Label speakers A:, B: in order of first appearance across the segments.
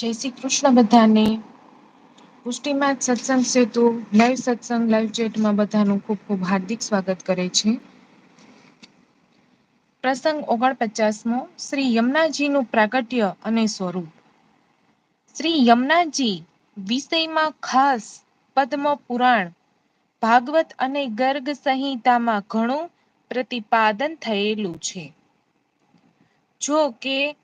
A: જય શ્રી કૃષ્ણ બધાને પુષ્ટિમાત સત્સંગ સેતુ લાઈવ સત્સંગ લાઈવ ચેટમાં બધાનું ખૂબ ખૂબ હાર્દિક સ્વાગત કરે છે. પ્રસંગ ઓગણપચાસમો, શ્રી યમુનાજીનું પ્રાગટ્ય અને સ્વરૂપ શ્રી યમુનાજી વિષયમાં ખાસ પદ્મ પુરાણ, ભાગવત અને ગર્ગ સંહિતામાં ઘણું પ્રતિપાદન થયેલું છે. જો કે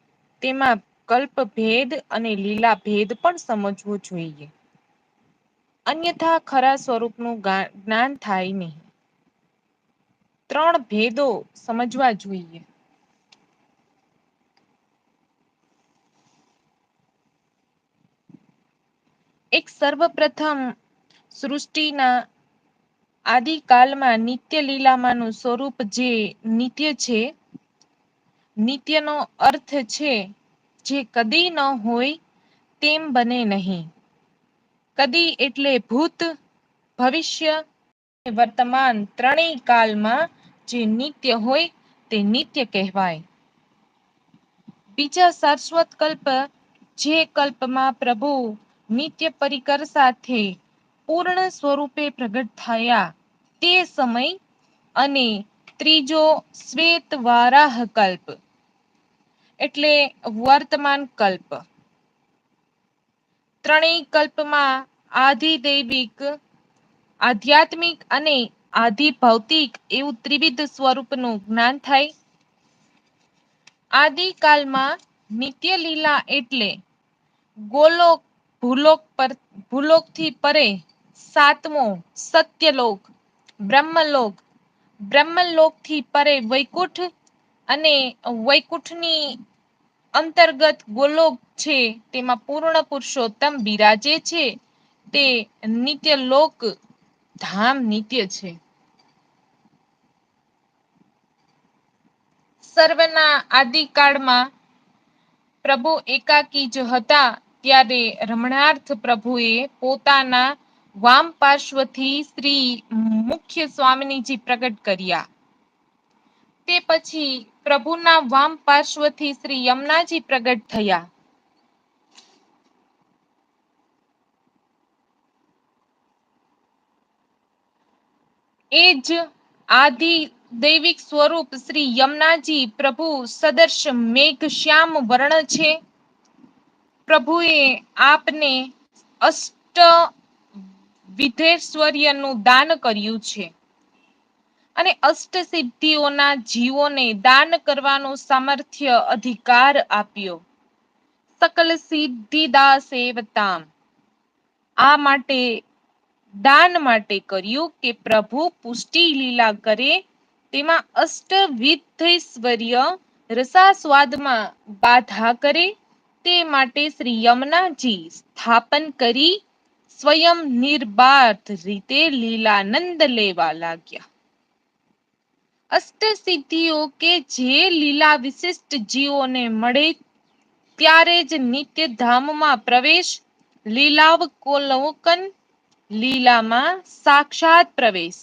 A: તેમાં કલ્પ ભેદ અને લીલા ભેદ પણ સમજવો જોઈએ. અન્યથા ખરા સ્વરૂપનું જ્ઞાન થાય નહીં ત્રણ ભેદો સમજવા જોઈએ. એક સર્વપ્રથમ સૃષ્ટિના આદિકાલમાં નિત્ય લીલામાનું સ્વરૂપ જે નિત્ય છે. નિત્ય નો અર્થ છે જે કદી ન હોય તેમ બને નહીં. કદી એટલે ભૂત, ભવિષ્ય વર્તમાન ત્રણેય કાલમાં જે નિત્ય હોય તે નિત્ય કહેવાય. બીજા શાશ્વત કલ્પ, જે કલ્પમાં પ્રભુ નિત્ય પરિકર સાથે પૂર્ણ સ્વરૂપે પ્રગટ થયા તે સમય અને ત્રીજો શ્વેત વારાહ કલ્પ એટલે વર્તમાન કલ્પ ત્રણેય કલ્પમાં આધિદૈવિક, આધ્યાત્મિક અને આધિ ભૌતિક એવું ત્રિવિધ સ્વરૂપનું જ્ઞાન થાય. આદિકાલમાં નિત્ય લીલા એટલે ગોલોક, ભૂલોક પર ભૂલોકથી પરે સાતમો સત્યલોક, બ્રહ્મલોક બ્રહ્મલોકથી પરે વૈકુંઠ અને વૈકુંઠની અંતર્ગત ગોલોક છે, તેમાં પૂર્ણ પુરુષોત્તમ બિરાજે છે. તે નિત્ય લોક ધામ નિત્ય છે. સર્વના આદિકાળમાં પ્રભુ એકાકી જ હતા. ત્યારે રમણાર્થ પ્રભુ એ પોતાના વામ પાર્શ્વથી શ્રી મુખ્ય સ્વામીનીજી પ્રગટ કર્યા. તે પછી પ્રભુના વામ પાર્શ્વથી શ્રી યમુનાજી પ્રગટ થયા. એ જ આદિ દૈવિક સ્વરૂપ શ્રી યમુનાજી પ્રભુ સદર્શ મેઘ શ્યામ વર્ણ છે. પ્રભુએ આપને અષ્ટ વિધેશ્વર્યનું દાન કર્યું છે. અને અષ્ટ સિદ્ધિઓના જીવોને દાન કરવાનો સામર્થ્ય અધિકાર આપ્યો. સકલ સિદ્ધિ દાસ સેવતામ આ માટે, દાન માટે કર્યું કે પ્રભુ પુષ્ટિ લીલા કરે, તેમાં અષ્ટવિધ્યેશ્વર્ય રસા સ્વાદમાં બાધા કરે, તે માટે શ્રી યમુનાજી સ્થાપન કરી, સ્વયં નિર્બાધ રીતે લીલાનંદ લેવા લાગ્યા. અષ્ટ સિદ્ધિઓ કે જે લીલા વિશિષ્ટ જીવોને મળે, ત્યારે જ નિત્ય ધામમાં પ્રવેશ લીલાવકોલોકન લીલામાં સાક્ષાત પ્રવેશ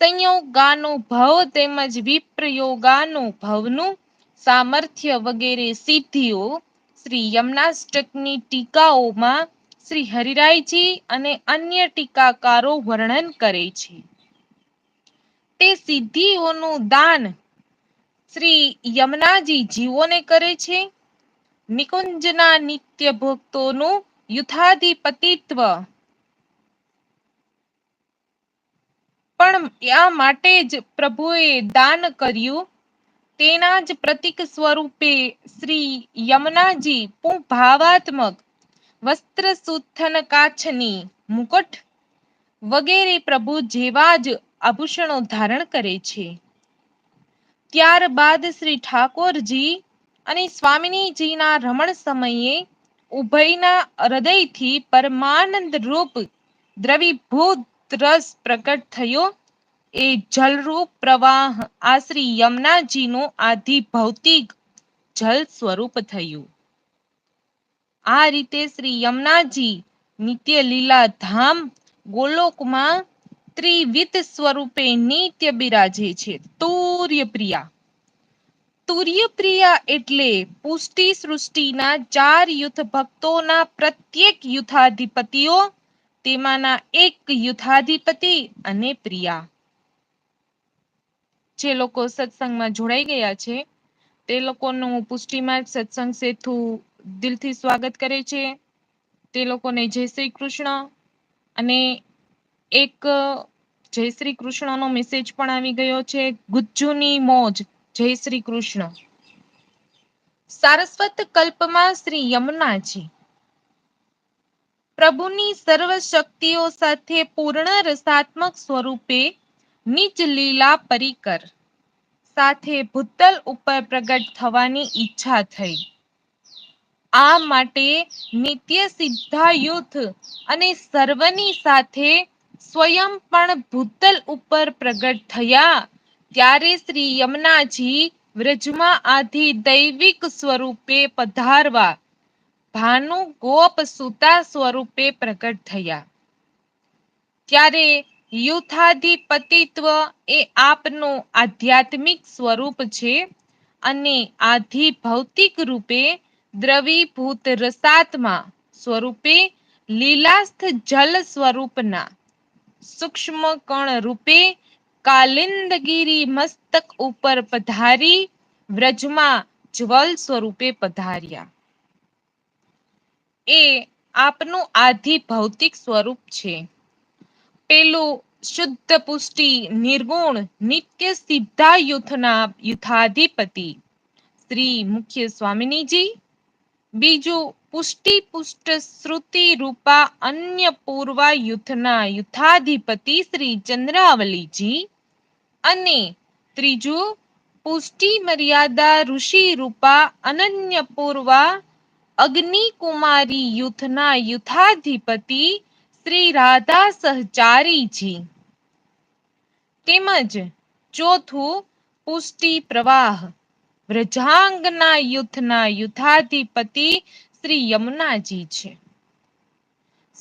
A: સંયોગાનું ભવ તેમજ વિપ્રયોગાનો ભવનું સામર્થ્ય વગેરે સિદ્ધિઓ શ્રી યમનાષ્ટકની ટીકાઓમાં શ્રી હરિરાયજી અને અન્ય ટીકાકારો વર્ણન કરે છે. તે સિદ્ધિઓનું દાન શ્રી યમુનાજી જીવોને કરે છે. નિકુંજના નિત્ય ભક્તોનું યુથાધિપતિત્વ પણ આ માટે જ પ્રભુએ દાન કર્યું તેના જ પ્રતિક સ્વરૂપે શ્રી યમુનાજી ભાવાત્મક વસ્ત્ર સુથન કાચની મુકુટ વગેરે પ્રભુ જેવા જ આભૂષણો ધારણ કરે છે. ત્યારબાદ શ્રી ઠાકોરજી અને સ્વામિનીજીના રમણ સમયે ઉભયના હૃદયથી પરમાનંદ રૂપ દ્રવીભૂત રસ પ્રગટ થયો એ જલરૂપ પ્રવાહ આ શ્રી નું આધિ ભૌતિક જલ સ્વરૂપ થયું. આ રીતે શ્રી યમુનાજી નિત્ય લીલા ધામ ગોલોકમાં ત્રિવિધ સ્વરૂપે નિત્ય બિરાજે છે. તુર્યપ્રિયા. તુર્યપ્રિયા એટલે પુષ્ટિ સૃષ્ટિના ચાર યુથ ભક્તોના પ્રત્યેક યુથાધિપતિઓ તેમાંના એક યુથાધિપતિ અને પ્રિયા. જે લોકો સત્સંગમાં જોડાઈ ગયા છે, તે લોકોનું પુષ્ટિમાં સત્સંગ સેતુ દિલથી સ્વાગત કરે છે. તે લોકોને જય શ્રી કૃષ્ણ અને એક જય શ્રી કૃષ્ણનો મેસેજ પણ આવી ગયો છે, ગુજ્જુની મોજ, જય શ્રી કૃષ્ણ. સારસ્વત કલ્પમાં શ્રી યમુનાજી. પ્રભુની સર્વ શક્તિઓ સાથે પૂર્ણ રસાત્મક સ્વરૂપે નીચ લીલા પરિકર સાથે ભૂતલ ઉપર પ્રગટ થવાની ઈચ્છા થઈ. આ માટે નિત્ય સિદ્ધાયુથ અને સર્વની સાથે સ્વયં પણ ભૂતલ ઉપર પ્રગટ થયા. ત્યારે શ્રી યમુનાજી વ્રજમાં આધી દૈવિક સ્વરૂપે પધારવા. ભાનુ ગોપ સુતા સ્વરૂપે પ્રગટ થયા. ત્યારે યુથાધિપતિત્વ એ આપનું આધ્યાત્મિક સ્વરૂપ છે અને આધિ ભૌતિક રૂપે દ્રવીભૂત રસાત્મા સ્વરૂપે લીલાસ્થ જલ સ્વરૂપના સૂક્ષ્મ કણ રૂપે કાલિંદગીરી મસ્તક ઉપર પધારી વ્રજમાં જ્વલ સ્વરૂપે પધાર્યા. એ આપનું આધિ ભૌતિક સ્વરૂપ છે. પેલું શુદ્ધ પુષ્ટિ નિર્ગુણ નિત્ય સિદ્ધા યુથના યુથાધિપતિ શ્રી મુખ્ય સ્વામિનીજી, બીજું પુષ્ટિ પુષ્ટ શ્રુતિ રૂપા અન્ય પૂર્વા યુથના યુથાધિપતિ શ્રી ચંદ્રાવલીજી અને ત્રીજું પુષ્ટિ મર્યાદા ઋષિ રૂપા અનન્ય પૂર્વા અગ્નિકુમારી યુથના યુથાધિપતિ શ્રી રાધા સહચારીજી. તેમજ ચોથું પુષ્ટિ પ્રવાહ. વ્રજાંગના યુથના યુથાધિપતિ શ્રી યમુનાજી છે.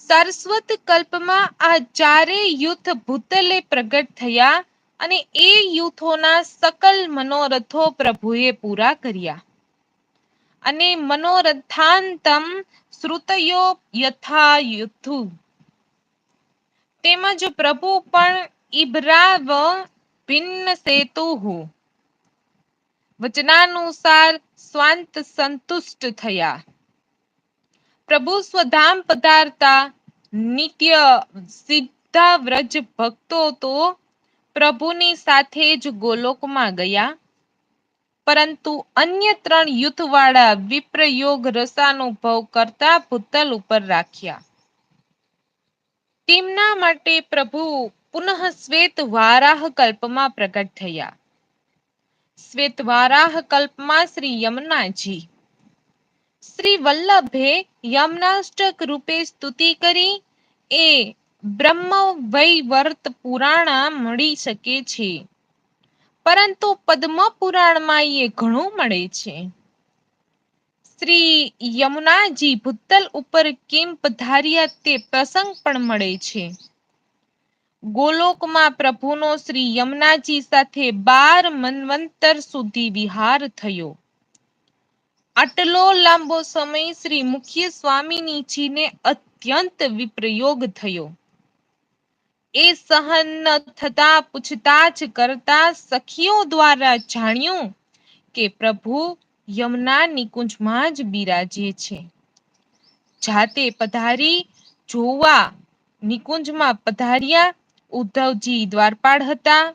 A: સરસ્વત કલ્પમાં આ ચારે યુથ ભૂતલે પ્રગટ થયા અને એ યુથોના સકલ મનોરથો પ્રભુએ પૂરા કર્યા. અને મનોરથાંતમ શ્રુતયો યથા યુથુ તેમજ પ્રભુ પણ ઇબરાવ ભિન્ન સેતુ વચનાનુસાર સ્વાંત સંતુષ્ટ થયા. પ્રભુ સ્વધામ પધારતા નિત્ય સીધા વ્રજ ભક્તો તો પ્રભુની સાથે જ ગોલોકમાં ગયા. પરંતુ અન્ય ત્રણ યુથવાળા વિપ્રયોગ રસાનુભવ કરતા ભૂતલ ઉપર રાખ્યા. તેમના માટે પ્રભુ પુનઃ શ્વેત વારાહ કલ્પમાં પ્રગટ થયા. શ્વેત વારાહ કલ્પમાં શ્રી યમુનાજી શ્રી વલ્લભે યમનાષ્ટક રૂપે સ્તુતિ કરી. એ બ્રહ્મ વૈવર્ત પુરાણા મળી શકે છે. પરંતુ પદ્મ પુરાણમાં એ ઘણું મળે છે. શ્રી યમુનાજી ભૂતલ ઉપર કેમ પધાર્યા તે પ્રસંગ પણ મળે છે. ગોલોકમાં પ્રભુનો શ્રી યમુનાજી સાથે બાર મનવંતર સુધી વિહાર થયો. આટલો લાંબો સમય શ્રી મુખ્ય સ્વામીનીજીને અત્યંત વિપ્રયોગ થયો. એ સહન ન થતા પૂછતાછ કરતા સખીઓ દ્વારા જાણ્યું કે પ્રભુ યમુના નિકુંજમાં જ બિરાજે છે. જાતે પધારી જોવા નિકુંજમાં પધાર્યા, ઉદ્ધવજી દ્વારપાળ હતા.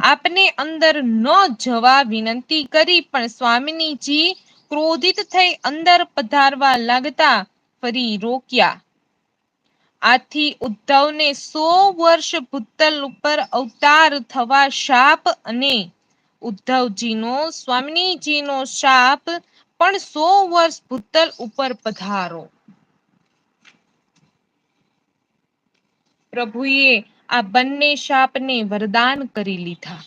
A: આપને અંદર ન જવા વિનંતી કરી પણ સ્વામિનીજી ક્રોધિત થઈ અંદર પધારવા લાગતા ફરી રોક્યા. આથી ઉદ્ધવને સો વર્ષ ભૂતલ ઉપર અવતાર થવા શાપ અને ઉદ્ધવજીનો, સ્વામિનીજીનો શાપ પણ સો વર્ષ ભૂતલ ઉપર પધારો. પ્રભુએ આ બંને શાપને વરદાન કરી લીધા.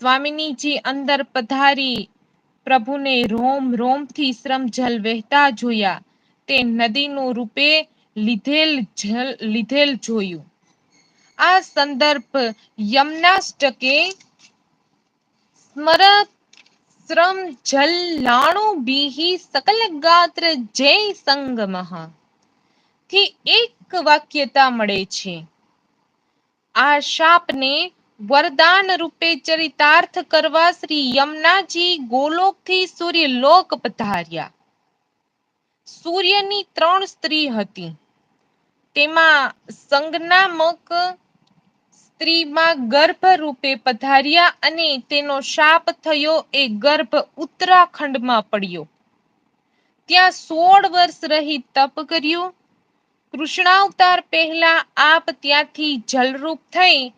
A: સ્વામિનીજી અંદર પધારી પ્રભુને રોમ, રોમથી શ્રમજલ વહેતા જોયા. તે નદીનું રૂપે લીધેલ જલ, લીધેલ જોયું. આ સંદર્ભ યમનાષ્ટકે સ્મર, શ્રમ, જલ, લાણો, બીહી, સકલ ગાત્ર, જય સંગમહથી એક વાક્યતા મળે છે. આ શાપને વરદાન રૂપે ચરિતાર્થ કરવા શ્રી યમુનાજી ગોલોકથી સૂર્ય લોક પધાર્યા. સૂર્યની ત્રણ સ્ત્રી હતી. તેમાં સંજ્ઞામક સ્ત્રીમાં ગર્ભ રૂપે પધાર્યા અને તેનો શાપ થયો એ ગર્ભ ઉત્તરાખંડમાં પડ્યો. ત્યાં સોળ વર્ષ રહી તપ કર્યું. કૃષ્ણાવતાર પહેલા આપ ત્યાંથી જલરૂપ થઈ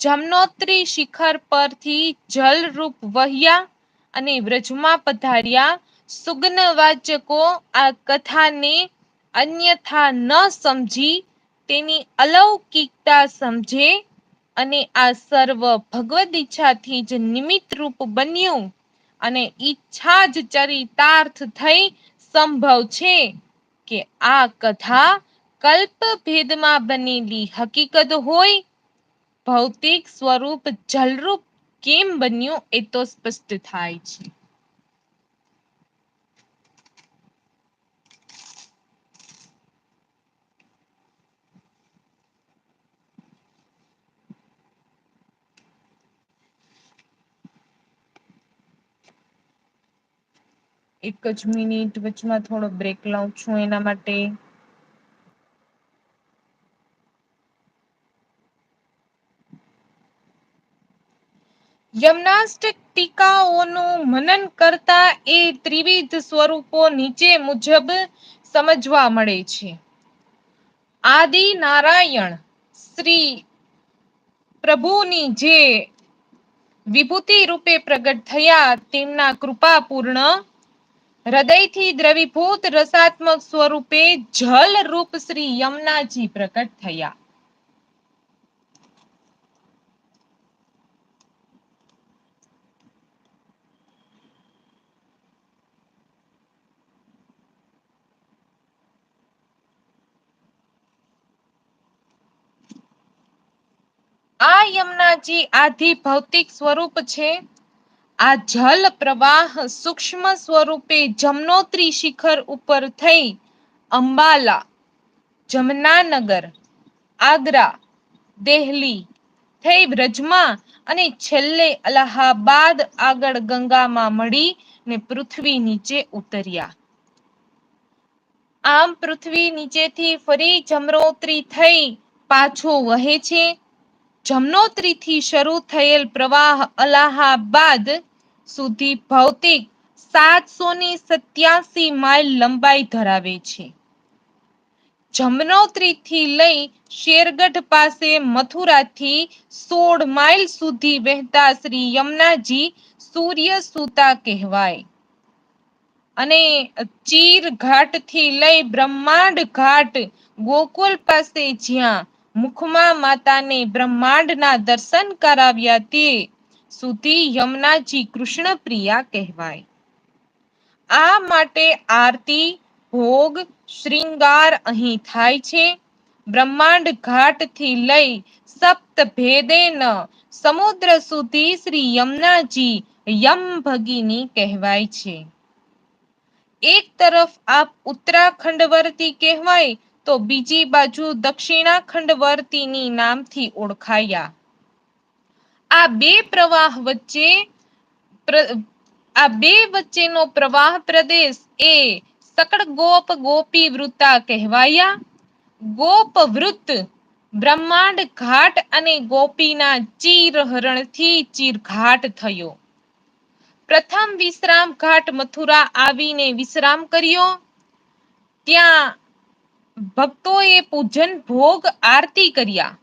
A: જમનોત્રી શિખર પરથી જલરૂપ વહ્યા અને વ્રજમાં પધાર્યા. સુગ્ન વાચકો આ કથાને અન્યથા ન સમજી, તેની અલૌકિકતા સમજે અને આ સર્વ ભગવદ ઈચ્છાથી જ નિમિત્ત રૂપ બન્યું અને ઈચ્છા જ ચરિતાર્થ થઈ સંભવ છે કે આ કથા કલ્પ ભેદમાં બનેલી હકીકત હોય ભૌતિક સ્વરૂપ જલરૂપ કેમ બન્યું એ તો સ્પષ્ટ થાય છે. એક જ મિનિટ વચમાં થોડો બ્રેક લઉં છું એના માટે. ટીકાઓનું મનન કરતા એ ત્રિવિધ સ્વરૂપો નીચે મુજબ સમજવા મળે છે. આદિ નારાયણ શ્રી પ્રભુની જે વિભૂતિ રૂપે પ્રગટ થયા તેમના કૃપાપૂર્ણ હૃદયથી દ્રવીભૂત રસાત્મક સ્વરૂપે જલ રૂપ શ્રી યમુનાજી પ્રગટ થયા. આ યમુનાજી આધિ ભૌતિક સ્વરૂપ છે. આ જલ પ્રવાહ સૂક્ષ્મ સ્વરૂપે જમનોત્રી શિખર ઉપર થઈ અંબાલા, જમનાનગર, આગ્રા, દેહલી થઈ બ્રજમાં અને છેલ્લે અલ્હાબાદ આગળ ગંગામાં મળી ને પૃથ્વી નીચે ઉતર્યા. આમ પૃથ્વી નીચેથી ફરી જમરોત્રી થઈ પાછો વહે છે. જમનોત્રી થી શરૂ થયેલ પ્રવાહ અલાહાબાદ સુધી ભૌતિક સાતસો સત્યાસી માઇલ લંબાઈ ધરાવે છે. જમનોત્રી થી લઈ શેરગઢ પાસે મથુરાથી સોળ માઇલ સુધી વહેતા શ્રી યમુનાજી સૂર્ય સુતા કહેવાય. અને ચીર ઘાટથી લઈ બ્રહ્માંડ ઘાટ ગોકુલ પાસે જ્યાં મુખમાં માતાને બ્રહ્માંડ ના દર્શન કરાવ્યા તે સુધી યમુનાજી કૃષ્ણ પ્રિયા કહેવાય. આ માટે આરતી, ભોગ શ્રીંગાર અહીં થાય છે. બ્રહ્માંડ ઘાટથી લઈ સપ્ત ભેદેન સમુદ્ર સુધી શ્રી યમુનાજી યમ ભગીની કહેવાય છે. એક તરફ આપ ઉત્તરાખંડ વર્તી કહેવાય તો બીજી બાજુ દક્ષિણા ખંડવર્તીની નામથી ઓળખાયા. આ બે પ્રવાહ વચ્ચે આ બે વચ્ચેનો પ્રવાહ પ્રદેશ એ સકળ ગોપ ગોપી વૃતા કહેવાયા. ગોપ વૃત બ્રહ્માંડ ઘાટ અને ગોપીના ચીરહરણથી ચીરઘાટ થયો. પ્રથમ વિશ્રામ ઘાટ મથુરા આવીને વિશ્રામ કર્યો. ત્યાં ભક્તો પૂજન, ભોગ, આરતી કર્યા.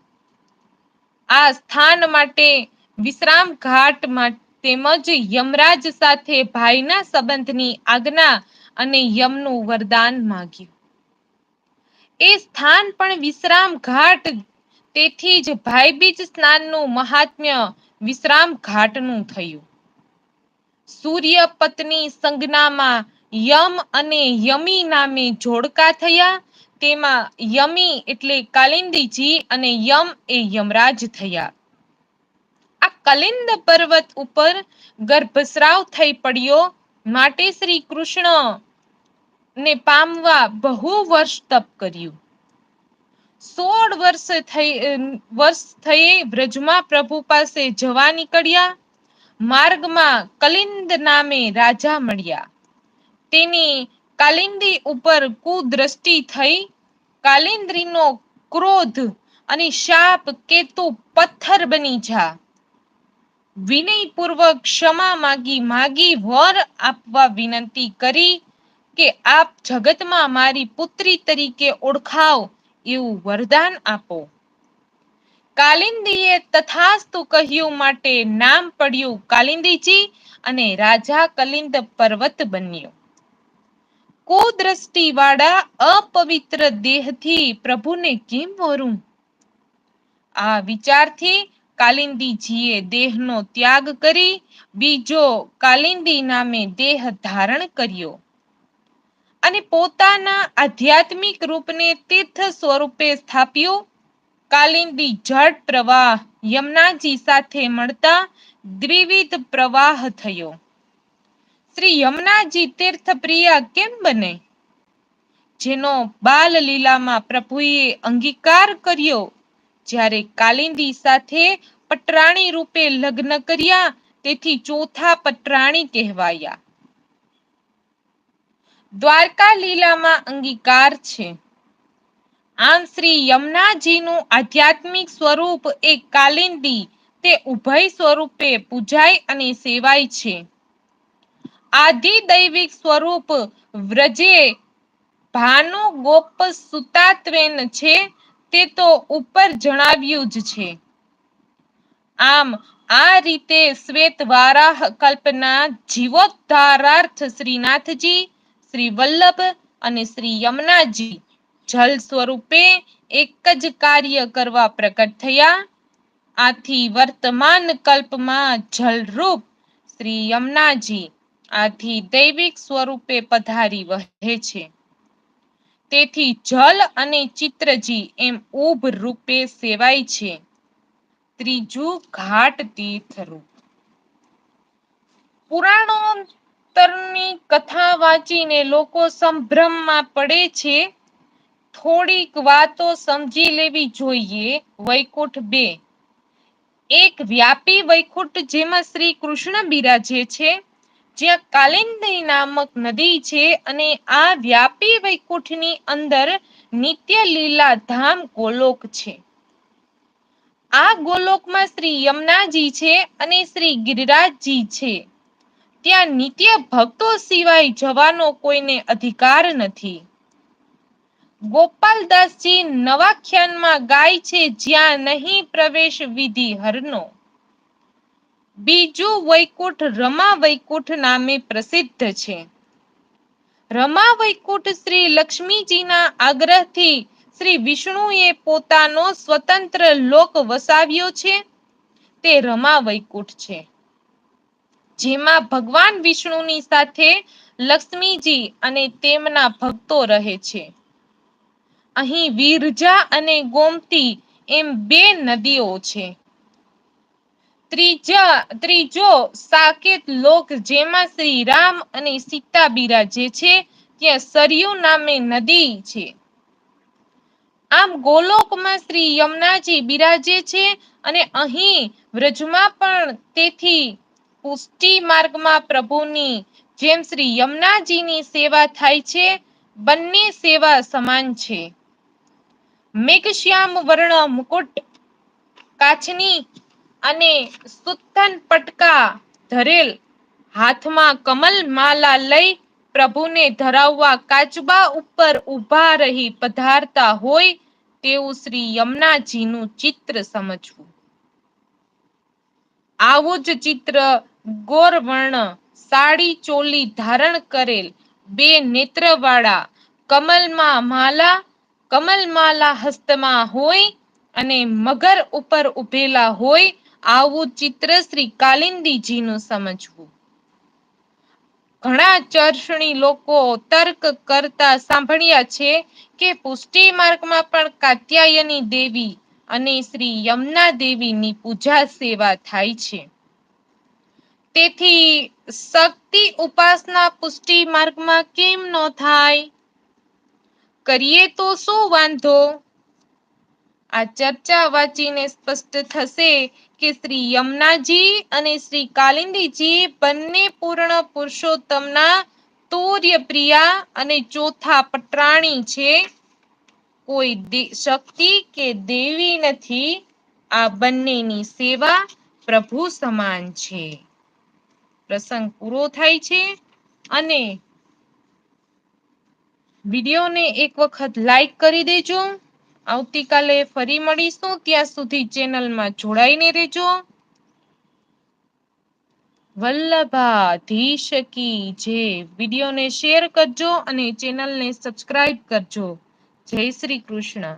A: આ સ્થાન માટે વિશ્રામ ઘાટ તેમજ યમરાજ સાથે ભાઈના સંબંધની આજ્ઞા અને યમનું વરદાન માંગ્યું. એ સ્થાન પણ વિશ્રામ ઘાટ, તેથી જ ભાઈબીજ સ્નાનનું મહાત્મ્ય વિશ્રામ ઘાટનું થયું. સૂર્ય પત્ની સંજ્ઞામાં યમ અને યમી નામે જોડકા થયા તેમાં યમી એટલે કાલિંદીજી અને યમ એ યમરાજ થયા. આ કલિંદ પર્વત ઉપર ગર્ભસ્રાવ થઈ પડ્યો. માટે શ્રી કૃષ્ણ ને પામવા બહુ વર્ષ તપ કર્યું. સોળ વર્ષ થઈ વર્ષ થઈ વ્રજમાં પ્રભુ પાસે જવા નીકળ્યા. માર્ગમાં કલિંદ નામે રાજા મળ્યા. તેની કાલિંદી ઉપર કુદ્રષ્ટિ થઈ કાલિન્દ્રીનો ક્રોધ અને શાપ કે તું પથ્થર બની જા. વિનયપૂર્વક ક્ષમા માગી માગી વર આપવા વિનંતી કરી કે આપ જગતમાં મારી પુત્રી તરીકે ઓળખાવ એવું વરદાન આપો. કાલિંદીએ તથાસ્તુ કહ્યું માટે નામ પડ્યું કાલિંદીજી અને રાજા કલિંદ પર્વત બન્યો. કુદ્રષ્ટિ વાળા અપવિત્ર દેહથી પ્રભુને કેમ વરું? આ વિચારથી કાલિંદીજીએ દેહનો ત્યાગ કરી બીજો કાલિંદી નામે દેહ ધારણ કર્યો અને પોતાના આધ્યાત્મિક રૂપને તીર્થ સ્વરૂપે સ્થાપ્યું. કાલિંદી જળ પ્રવાહ યમુનાજી સાથે મળતા દ્વિવિધ પ્રવાહ થયો. શ્રી યમુનાજી તીર્થ પ્રિયા કેમ બને? જેનો બાલ લીલામાં પ્રભુએ અંગીકાર કર્યો. જ્યારે કાલિંદી સાથે પટરાણી રૂપે લગ્ન કર્યા, તેથી ચોથા પટરાણી કહેવાયા. દ્વારકા લીલામાં અંગીકાર છે. આમ શ્રી યમુનાજીનું આધ્યાત્મિક સ્વરૂપ એ કાલિંદી, તે ઉભય સ્વરૂપે પૂજાય અને સેવાય છે. દૈવિક સ્વરૂપ વ્રજે ભાનુ ગોપ સુતાત્વેન છે તે તો ઉપર જણાવ્યું જ છે. આમ, આ રીતે શ્વેત વારાહ કલ્પના જીવોદ્ધારાર્થ શ્રીનાથજી શ્રી વલ્લભ અને શ્રી યમુનાજી જલ સ્વરૂપે એક જ કાર્ય કરવા પ્રકટ થયા. આથી વર્તમાન કલ્પમાં જલરૂપ શ્રી યમુનાજી આથી દૈવિક સ્વરૂપે પધારી વહે છે. તેથી જલ અને ચિત્રજી એમ ઉભ રૂપે સેવાય છે. ત્રીજું ઘાટ તીર્થ રૂપ પુરાણોત્તરની કથા વાંચીને લોકો સંભ્રમમાં પડે છે. થોડીક વાતો સમજી લેવી જોઈએ. વૈકુંઠ બે. એક વ્યાપી વૈકુંઠ જેમાં શ્રી કૃષ્ણ બિરાજે છે. જ્યાં કાલિંદી નામક નદી છે અને આ વ્યાપી વૈકુંઠની અંદર નિત્ય લીલા ધામ ગોલોક છે. આ ગોલોકમાં શ્રી યમુનાજી છે અને શ્રી ગિરિરાજજી છે. ત્યાં નિત્ય ભક્તો સિવાય જવાનો કોઈને અધિકાર નથી. ગોપાલદાસજી નવાખ્યાનમાં ગાય છે જ્યાં નહીં પ્રવેશ વિધિ હરનો. બીજું વૈકુંઠ રમા વૈકુંઠ નામે પ્રસિદ્ધ છે. રમા વૈકુંઠ શ્રી લક્ષ્મીજીના આગ્રહથી શ્રી વિષ્ણુએ પોતાનો સ્વતંત્ર લોક વસાવ્યો છે. તે રમા વૈકુંઠ છે. જેમાં ભગવાન વિષ્ણુની સાથે લક્ષ્મીજી અને તેમના ભક્તો રહે છે. અહીં વિરજા અને ગોમતી એમ બે નદીઓ છે. ત્રીજા, ત્રીજો સાકેત લોક જેમાં શ્રી રામ અને સીતા બિરાજે છે, ત્યાં સરયુ નામે નદી છે. આમ ગોલોકમાં શ્રી યમુનાજી બિરાજે છે અને અહીં વ્રજમાં પણ તેથી પુષ્ટિ માર્ગમાં પ્રભુની જેમ શ્રી યમુનાજીની સેવા થાય છે, બંને સેવા સમાન છે. મેઘશ્યામ વર્ણ મુકુટ કાચની અને સુતન પટકા ધરેલ હાથમાં કમલ માલા લઈ પ્રભુને ધરાવવા કાચબા ઉપર ઊભા રહી પધારતા હોય તેવું શ્રી યમુનાજીનું ચિત્ર સમજવું. આવું જ ચિત્ર ગોરવર્ણ સાડી ચોલી ધારણ કરેલ બે નેત્રવાળા કમલમાં માલા કમલમાલા હસ્તમાં હોય અને મગર ઉપર ઉભેલા હોય આવું ચિત્ર શ્રી કાલિંદીજીનું સમજવું. ઘણા ચર્ષણી લોકો તર્ક કરતા સાંભળ્યા છે કે પુષ્ટિ માર્ગમાં પણ કાત્યાયની દેવી અને શ્રી યમુના દેવીની પૂજા સેવા થાય છે. તેથી શક્તિ ઉપાસના પુષ્ટિ માર્ગમાં કેમ ન થાય? કરીએ તો શું વાંધો? આ ચર્ચા વાંચીને સ્પષ્ટ થશે કે શ્રી યમુનાજી અને શ્રી કાલિંદીજી બંને પૂર્ણ પુરુષોત્તમના તુર્ય પ્રિયા અને ચોથા પટરાણી છે. કોઈ શક્તિ કે દેવી નથી, આ બંનેની સેવા પ્રભુ સમાન છે. પ્રસંગ પૂરો થાય છે અને વિડીયોને એક વખત લાઈક કરી દેજો. આવતીકાલે ફરી મળીશું. ત્યાં સુધી ચેનલમાં જોડાઈને રહેજો. વલ્લભાધીશ કી જે વિડીયોને શેર કરજો અને ચેનલને સબસ્ક્રાઇબ કરજો. જય શ્રી કૃષ્ણ.